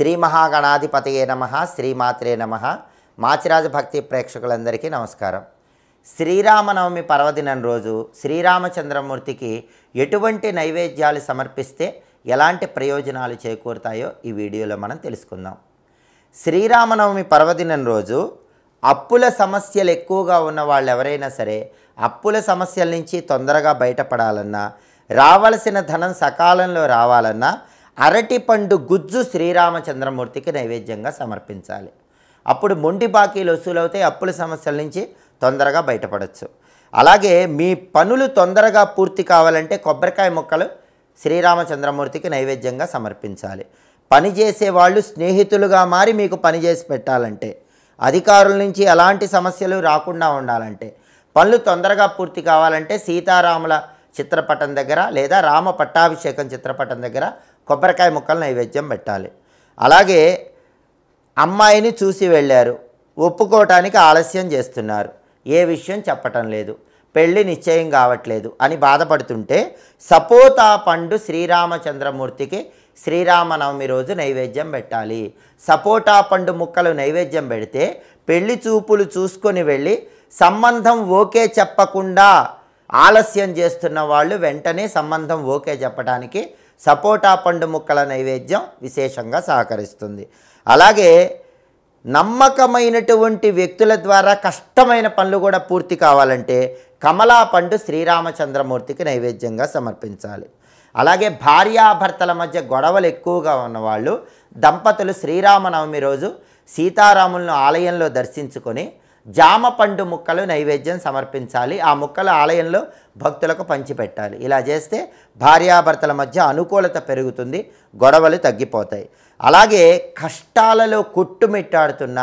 శ్రీ మహాగణాధిపతయే నమ శ్రీమాత్రే నమ. మాచిరాజ భక్తి ప్రేక్షకులందరికీ నమస్కారం. శ్రీరామనవమి పర్వదినం రోజు శ్రీరామచంద్రమూర్తికి ఎటువంటి నైవేద్యాలు సమర్పిస్తే ఎలాంటి ప్రయోజనాలు చేకూరుతాయో ఈ వీడియోలో మనం తెలుసుకుందాం. శ్రీరామనవమి పర్వదినం రోజు అప్పుల సమస్యలు ఎక్కువగా ఉన్న వాళ్ళు ఎవరైనా సరే అప్పుల సమస్యల నుంచి తొందరగా బయటపడాలన్నా రావలసిన ధనం సకాలంలో రావాలన్నా అరటిపండు గుజ్జు శ్రీరామచంద్రమూర్తికి నైవేద్యంగా సమర్పించాలి. అప్పుడు మొండి బాకీలు వసూలవుతాయి అప్పుల సమస్యల నుంచి తొందరగా బయటపడవచ్చు అలాగే మీ పనులు తొందరగా పూర్తి కావాలంటే కొబ్బరికాయ ముక్కలు శ్రీరామచంద్రమూర్తికి నైవేద్యంగా సమర్పించాలి. పని చేసే వాళ్ళు స్నేహితులుగా మారి మీకు పని చేసి పెట్టాలంటే అధికారుల నుంచి ఎలాంటి సమస్యలు రాకుండా ఉండాలంటే పనులు తొందరగా పూర్తి కావాలంటే సీతారాముల చిత్రపటం దగ్గర లేదా రామ పట్టాభిషేకం చిత్రపటం దగ్గర కొబ్బరికాయ ముక్కలు నైవేద్యం పెట్టాలి. అలాగే అమ్మాయిని చూసి వెళ్ళారు. ఒప్పుకోవటానికి ఆలస్యం చేస్తున్నారు. ఏ విషయం చెప్పటం లేదు. పెళ్ళి నిశ్చయం కావట్లేదు అని బాధపడుతుంటే సపోతా పండు శ్రీరామచంద్రమూర్తికి శ్రీరామనవమి రోజు నైవేద్యం పెట్టాలి. సపోటా పండు ముక్కలు నైవేద్యం పెడితే పెళ్ళి చూపులు చూసుకొని వెళ్ళి సంబంధం ఓకే చెప్పకుండా ఆలస్యం చేస్తున్న వాళ్ళు వెంటనే సంబంధం ఓకే చెప్పడానికి సపోటా పండు ముక్కల నైవేద్యం విశేషంగా సహకరిస్తుంది. అలాగే నమ్మకమైనటువంటి వ్యక్తుల ద్వారా కష్టమైన పనులు కూడా పూర్తి కావాలంటే కమలా పండు శ్రీరామచంద్రమూర్తికి నైవేద్యంగా సమర్పించాలి. అలాగే భార్యాభర్తల మధ్య గొడవలు ఎక్కువగా ఉన్నవాళ్ళు దంపతులు శ్రీరామనవమి రోజు సీతారాములను ఆలయంలో దర్శించుకొని జామ పండు ముక్కలు నైవేద్యం సమర్పించాలి. ఆ ముక్కలు ఆలయంలో భక్తులకు పంచిపెట్టాలి. ఇలా చేస్తే భార్యాభర్తల మధ్య అనుకూలత పెరుగుతుంది గొడవలు తగ్గిపోతాయి. అలాగే కష్టాలలో కొట్టుమిట్టాడుతున్న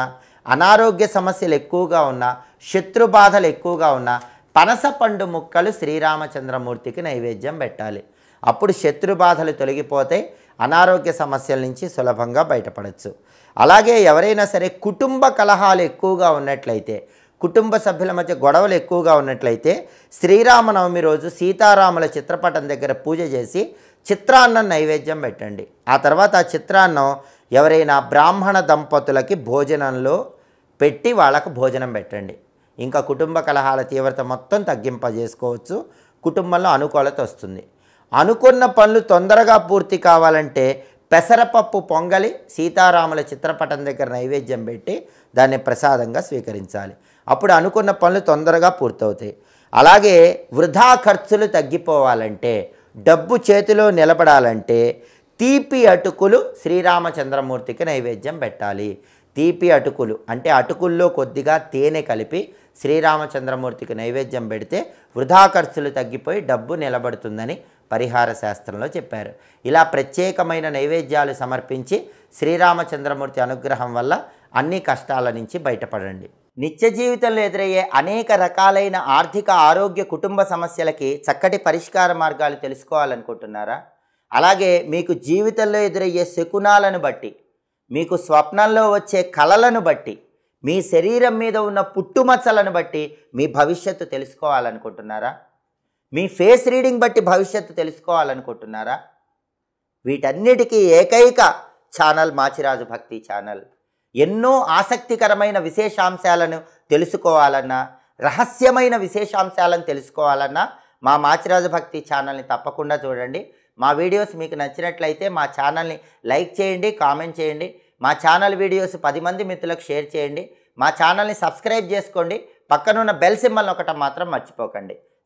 అనారోగ్య సమస్యలు ఎక్కువగా ఉన్న శత్రు బాధలు ఎక్కువగా ఉన్న పనస పండు ముక్కలు శ్రీరామచంద్రమూర్తికి నైవేద్యం పెట్టాలి. అప్పుడు శత్రు బాధలు తొలగిపోతాయి అనారోగ్య సమస్యల నుంచి సులభంగా బయటపడవచ్చు అలాగే ఎవరైనా సరే కుటుంబ కలహాలు ఎక్కువగా ఉన్నట్లయితే కుటుంబ సభ్యుల మధ్య గొడవలు ఎక్కువగా ఉన్నట్లయితే శ్రీరామనవమి రోజు సీతారాముల చిత్రపటం దగ్గర పూజ చేసి చిత్రాన్నం నైవేద్యం పెట్టండి. ఆ తర్వాత ఆ చిత్రాన్నం ఎవరైనా బ్రాహ్మణ దంపతులకి భోజనంలో పెట్టి వాళ్ళకు భోజనం పెట్టండి. ఇంకా కుటుంబ కలహాల తీవ్రత మొత్తం తగ్గింపజేసుకోవచ్చు. కుటుంబంలో అనుకూలత వస్తుంది. అనుకున్న పనులు తొందరగా పూర్తి కావాలంటే పెసరపప్పు పొంగలి సీతారాముల చిత్రపటం దగ్గర నైవేద్యం పెట్టి దాన్ని ప్రసాదంగా స్వీకరించాలి. అప్పుడు అనుకున్న పనులు తొందరగా పూర్తవుతాయి. అలాగే వృధా ఖర్చులు తగ్గిపోవాలంటే డబ్బు చేతిలో నిలబడాలంటే తీపి అటుకులు శ్రీరామచంద్రమూర్తికి నైవేద్యం పెట్టాలి. తీపి అటుకులు అంటే అటుకుల్లో కొద్దిగా తేనె కలిపి శ్రీరామచంద్రమూర్తికి నైవేద్యం పెడితే వృధా ఖర్చులు తగ్గిపోయి డబ్బు నిలబడుతుందని పరిహార శాస్త్రంలో చెప్పారు. ఇలా ప్రత్యేకమైన నైవేద్యాలు సమర్పించి శ్రీరామచంద్రమూర్తి అనుగ్రహం వల్ల అన్ని కష్టాల నుంచి బయటపడండి. నిత్య జీవితంలో ఎదురయ్యే అనేక రకాలైన ఆర్థిక ఆరోగ్య కుటుంబ సమస్యలకి చక్కటి పరిష్కార మార్గాలు తెలుసుకోవాలనుకుంటున్నారా? అలాగే మీకు జీవితంలో ఎదురయ్యే శకునాలను బట్టి మీకు స్వప్నంలో వచ్చే కళలను బట్టి మీ శరీరం మీద ఉన్న పుట్టుమచ్చలను బట్టి మీ భవిష్యత్తు తెలుసుకోవాలనుకుంటున్నారా? మీ ఫేస్ రీడింగ్ బట్టి భవిష్యత్తు తెలుసుకోవాలనుకుంటున్నారా? వీటన్నిటికీ ఏకైక ఛానల్ మాచిరాజు భక్తి ఛానల్. ఎన్నో ఆసక్తికరమైన విశేషాంశాలను తెలుసుకోవాలన్నా రహస్యమైన విశేషాంశాలను తెలుసుకోవాలన్నా మా మాచిరాజు భక్తి ఛానల్ని తప్పకుండా చూడండి. మా వీడియోస్ మీకు నచ్చినట్లయితే మా ఛానల్ని లైక్ చేయండి కామెంట్ చేయండి. మా ఛానల్ వీడియోస్ పది మంది మిత్రులకు షేర్ చేయండి. మా ఛానల్ని సబ్స్క్రైబ్ చేసుకోండి. పక్కనున్న బెల్ సింబల్ ఒకటం మాత్రం మర్చిపోకండి.